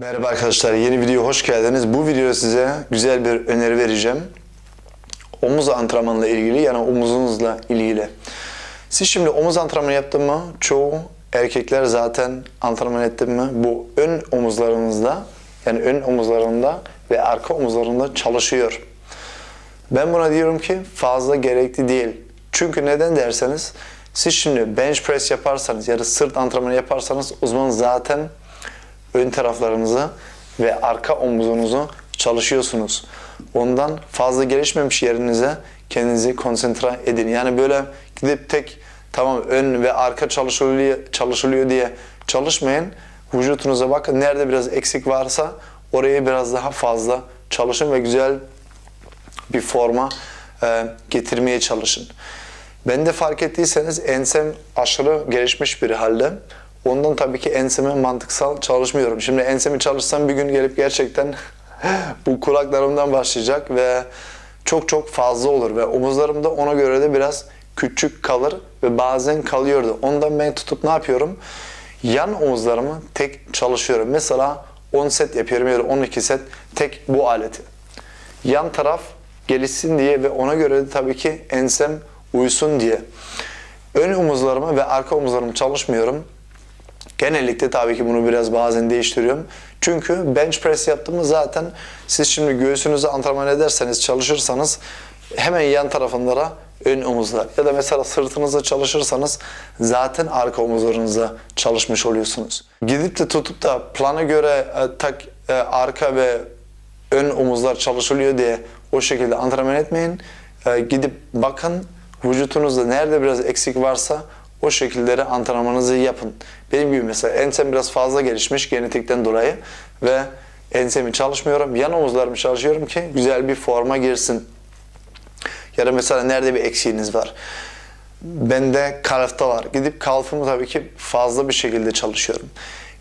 Merhaba arkadaşlar, yeni video hoş geldiniz. Bu videoda size güzel bir öneri vereceğim. Omuz antrenmanıyla ilgili, yani omuzunuzla ilgili. Siz şimdi omuz antrenmanı yaptın mı? Çoğu erkekler zaten antrenman etti mi? Bu ön omuzlarınızda, yani ön omuzlarında ve arka omuzlarında çalışıyor. Ben buna diyorum ki fazla gerekli değil. Çünkü neden derseniz siz şimdi bench press yaparsanız ya da sırt antrenmanı yaparsanız o zaman zaten ön taraflarınızı ve arka omuzunuzu çalışıyorsunuz. Ondan fazla gelişmemiş yerinize kendinizi konsantre edin. Yani böyle gidip tek tamam ön ve arka çalışılıyor, çalışılıyor diye çalışmayın. Vücutunuza bakın nerede biraz eksik varsa oraya biraz daha fazla çalışın ve güzel bir forma e, getirmeye çalışın. Ben de fark ettiyseniz ensem aşırı gelişmiş bir halde. Ondan tabii ki enseme mantıksal çalışmıyorum. Şimdi ensemi çalışsam bir gün gelip gerçekten bu kulaklarımdan başlayacak ve çok çok fazla olur ve omuzlarım da ona göre de biraz küçük kalır ve bazen kalıyordu. Ondan ben tutup ne yapıyorum? Yan omuzlarımı tek çalışıyorum. Mesela 10 set yapıyorum ya da 12 set tek bu aleti. Yan taraf gelişsin diye ve ona göre de tabii ki ensem uysun diye. Ön omuzlarımı ve arka omuzlarımı çalışmıyorum. Genellikle tabii ki bunu biraz bazen değiştiriyorum. Çünkü bench press yaptığımız zaten siz şimdi göğsünüzü antrenman ederseniz, çalışırsanız hemen yan tarafınlara ön omuzlar ya da mesela sırtınızda çalışırsanız zaten arka omuzlarınıza çalışmış oluyorsunuz. Gidip de tutup da plana göre e, tak e, arka ve ön omuzlar çalışılıyor diye o şekilde antrenman etmeyin. E, gidip bakın vücutunuzda nerede biraz eksik varsa o şekilleri antrenmanınızı yapın. Benim gibi mesela ensem biraz fazla gelişmiş genetikten dolayı ve ensemi çalışmıyorum. Yan omuzlarımı çalışıyorum ki güzel bir forma girsin. Ya da mesela nerede bir eksiğiniz var. Bende kalfta var. Gidip kalfımı tabii ki fazla bir şekilde çalışıyorum.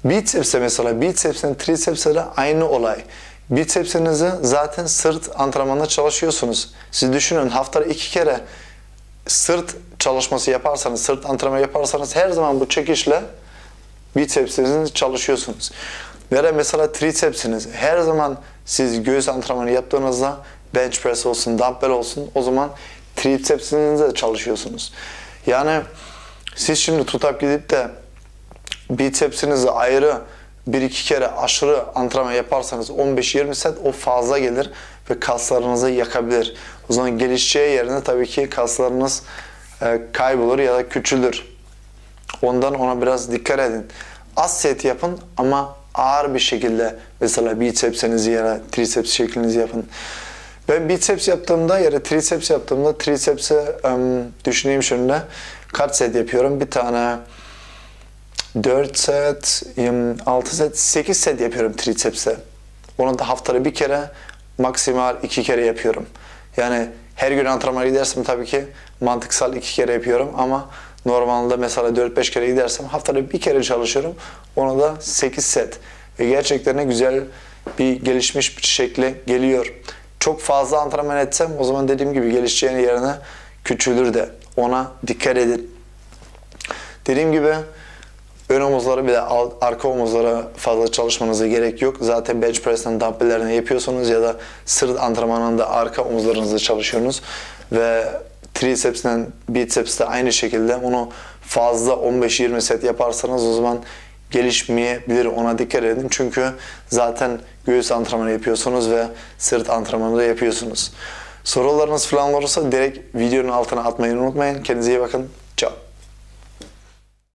Biceps'e mesela biceps'in triceps'e de aynı olay. Biceps'inizi zaten sırt antrenmanında çalışıyorsunuz. Siz düşünün haftada iki kere sırt çalışması yaparsanız, sırt antrenmanı yaparsanız her zaman bu çekişle bicepsinizi çalışıyorsunuz. Ve mesela tricepsiniz. Her zaman siz göğüs antrenmanı yaptığınızda bench press olsun, dumbbell olsun o zaman tricepsinizi de çalışıyorsunuz. Yani siz şimdi tutup gidip de bicepsinizi ayrı bir iki kere aşırı antrenman yaparsanız 15-20 set o fazla gelir ve kaslarınızı yakabilir. O zaman gelişeceği yerine tabii ki kaslarınız e, kaybolur ya da küçülür. Ondan ona biraz dikkat edin. Az set yapın ama ağır bir şekilde mesela bicepsinizi ya da triceps şeklinizi yapın. Ben biceps yaptığımda ya da triceps yaptığımda triceps'i um, düşüneyim şimdi kaç set yapıyorum? Bir tane 4 set, 6 set, 8 set yapıyorum triceps'e. Onu da haftada bir kere, maksimal iki kere yapıyorum. Yani her gün antrenmana gidersem tabii ki mantıksal iki kere yapıyorum ama normalde mesela 4-5 kere gidersem haftada bir kere çalışıyorum. Onu da 8 set. Ve gerçekten güzel bir gelişmiş bir şekle geliyor. Çok fazla antrenman etsem o zaman dediğim gibi gelişeceğin yerine küçülür de. Ona dikkat edin. Dediğim gibi ön omuzları bir de arka omuzlara fazla çalışmanıza gerek yok. Zaten bench press'ten dumbbell'lerini yapıyorsunuz ya da sırt antrenmanında arka omuzlarınızı çalışıyorsunuz ve triceps'ten biceps'te aynı şekilde onu fazla 15-20 set yaparsanız o zaman gelişmeyebilir ona dikkat edin. Çünkü zaten göğüs antrenmanı yapıyorsunuz ve sırt antrenmanı da yapıyorsunuz. Sorularınız falan olursa direkt videonun altına atmayı unutmayın. Kendinize iyi bakın.